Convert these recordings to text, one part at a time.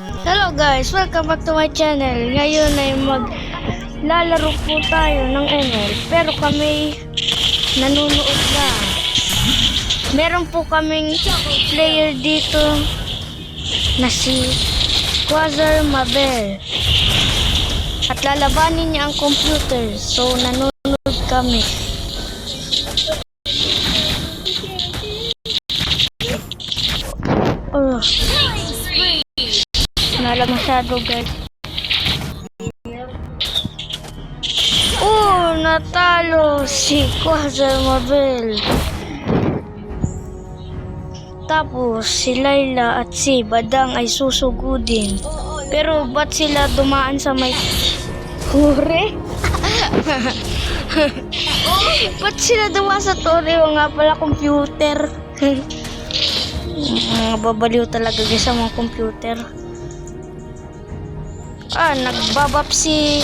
Hello guys, welcome back to my channel. Ngayon ay maglalaro po tayo ng ML. Pero kami nanonood lang. Meron po kaming player dito na si Quasar Mabel. At lalabanin niya ang computer. So nanonood kami. Oh. Masyado guys. Oh, natalo si Quasar Mabel. Tapos si Layla at si Badang ay susugudin. Pero ba't sila dumaan sa may hure? ba't sila dumaan sa tore? O nga pala computer. Mga babaliw talaga guys sa mga computer. Ah, nagbabap si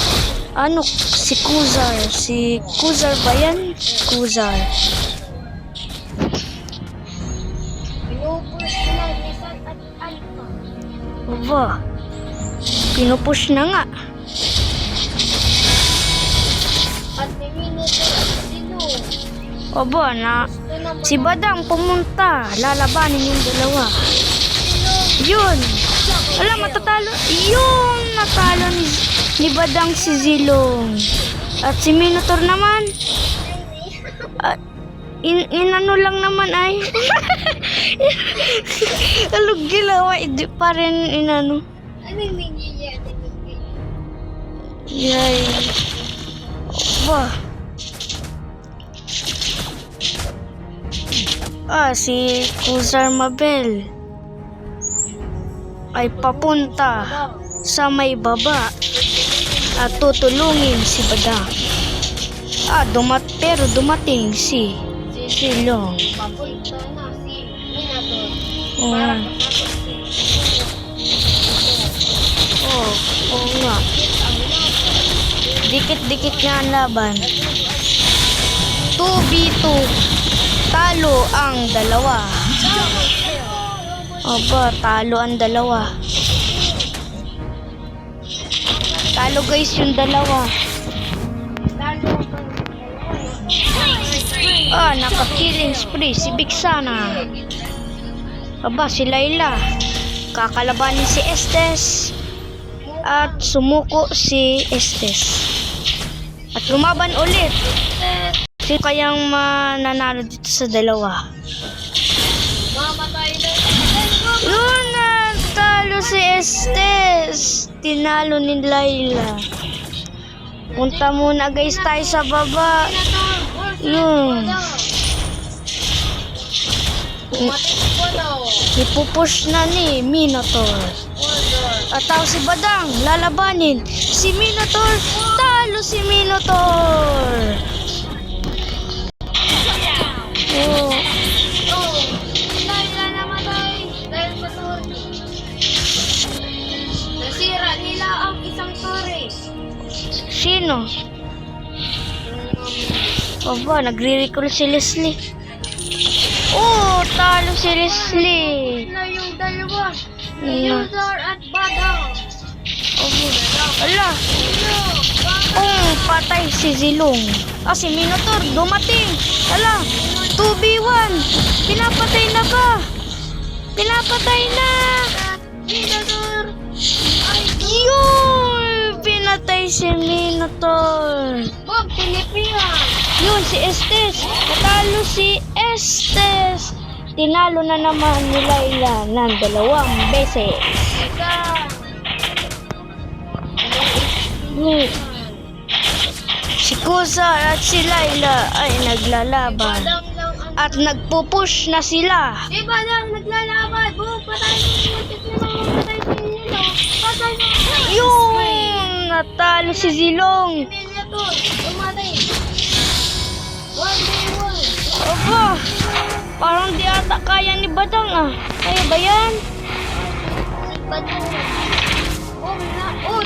ano si Kuzar, si Kuzar ba yan? Kuzar. Aba, pinupush na nga. At may minuto sino? Aba, na si Badang pumunta, lalabanin yung dalawa. Yun! Wala, matatalo. Yun! Natalo ni, ni Badang si Zilong. At si Minotaur naman. At in, inano lang naman ay. Alog gilawa, hindi pa rin inano. Ano yung minion niya? Yay. Ba. Ah, si Kuzar Mabel ay papunta sa may baba at tutulungin si Bada. Ah, dumat pero dumating si si Minator. Oo nga. Oh, oo nga. Dikit-dikit nga ang laban. 2v2. Talo ang dalawa. Aba, talo ang dalawa. Talo guys yung dalawa. Ah, naka-killing spree si Bixana. Aba, si Layla. Kakalabanin si Estes. At sumuko si Estes. At lumaban ulit. Sino kayang mananalo dito sa dalawa? Mamatay na. Yun na, talo si Estes. Tinalo ni Layla. Punta muna guys tayo sa baba. Yun. Na. Ipupush na ni Minotaur. At tao si Badang, lalabanin. Si Minotaur, talo si Minotaur. Oh, sino? Aba, nagre-recall si Leslie. Oh, talo si Leslie. Na yung dalawa. User at Badang. Aba, ala. Oh, patay si Zilong. Ah, si Minotaur, dumating. Ala, 2v1. Pinapatay na ka. Pinapatay na. Minator. Yun! Pinatay si Minotaur. Bob, Pilipinas. Yun, si Estes. Natalo si Estes. Tinalo na naman ni Layla ng dalawang beses. Yun. Si Kusa at si Layla ay naglalaban. Lang. At nagpupush na sila. Di Badang naglalaban. Bob, patay mo na mga patay Nilo. Patay mo. Yun! Natalo si Zilong. Aba, parang di ata kaya ni Badang ah. Kaya ba yan?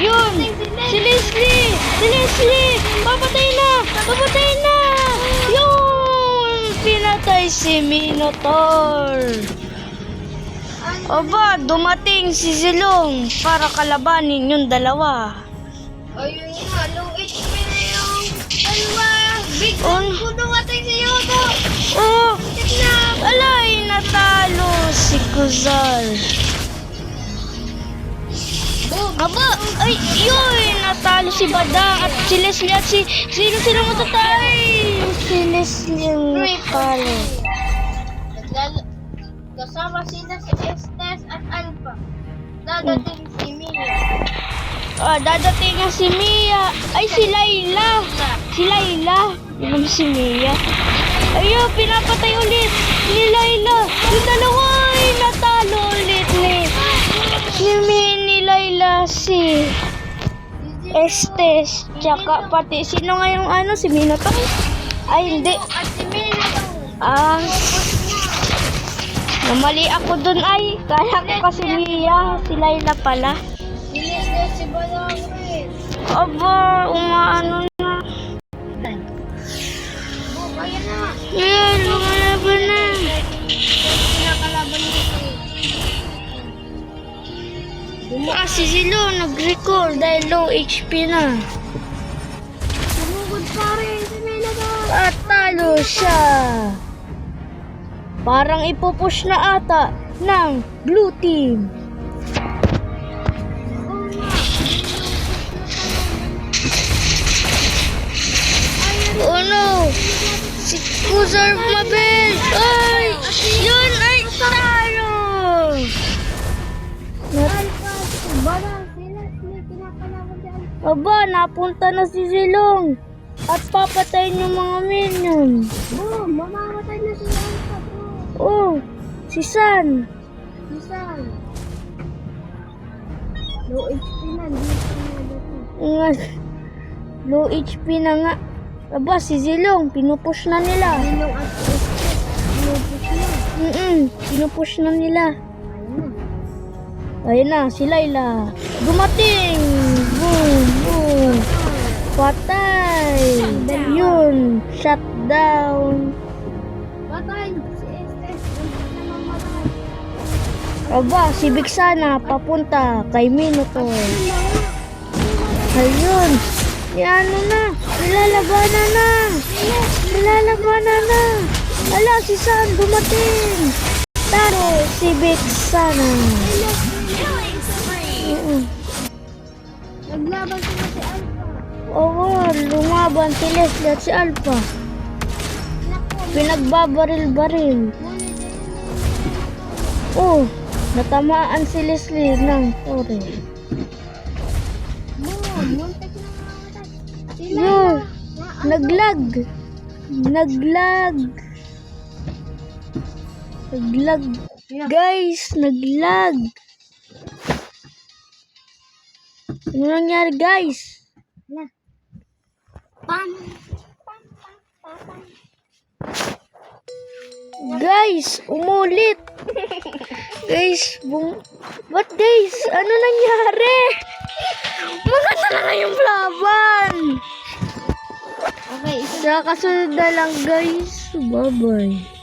Yun! Si Leslie! Si Leslie! Papatay na! Papatay na! Yun! Pinatay si Minotaur! Aba, dumating si Zilong para kalabanin yung dalawa. Ayun nga, low HP na yung dalawa. Big Oh. Bang kung dumating si Yodo. Oh, na. alay, natalo si. Boom. Aba, ay, yun, natalo si Badang at si Leslie at si, sino sila matatay? Si Leslie ang natalo. Kasama sila si Estes at Alpha. Dadating si Mia. Ah, dadating nga si Mia. Ay, si Layla. Si Layla. Yun si Mia. Ayun, pinapatay ulit ni Layla. Yung dalawa ay natalo ulit ni, ni Mia ni Layla si Estes. Tsaka pati, sino nga yung ano, si Minotaur? Ay, hindi. Ah, namali ako dun ay. Kaya ko kasi Mia. Si Layla pala. Si Balang rin. Aba, umaano na. Boom, ayan na. Yan, lumalaban na. Pinakalaban si Ah, si Zilo, nag-recall dahil low HP na. Sumugod pa rin si daw. At talo siya. Parang ipupush na ata ng blue team. Si Kuzar Mabel! Ay! Yun ay si si Alpha. Aba, napunta na si Zilong. At papatayin yung mga minion. Boom, mamamatay na si Alpha, bro. Oh, si San. Bisan. Low HP na, hindi pa. Nga, low HP na nga. Aba, si Zilong, pinupush na nila. Ninong at inubos na. Mm-mm, pinupush na nila. Ayun na. Na, si Layla. Dumating! Boom, boom. Patay! Yun, shutdown. Patay, si Estes, na. Aba, si Bigsana, papunta kay Minotaur. Ayun. Yan ano na. Nilalabanan na. Nilalabanan na. Ala, si San dumating. Taro, si Big Sana. Mm. Naglaban sila si Alpha. Oo, lumaban si Leslie at si Alpha. Pinagbabaril-baril. Oh, natamaan si Leslie ng tore. Muntik na mamatay. Sila na, naglag. Naglag. Naglag. Guys, naglag. Ano nangyari guys? Pam. Guys, umulit. guys, bum... What guys? Ano nangyari? Maganda na nga yung laban. Okay, isa Sa kasunod na lang guys. Bye-bye.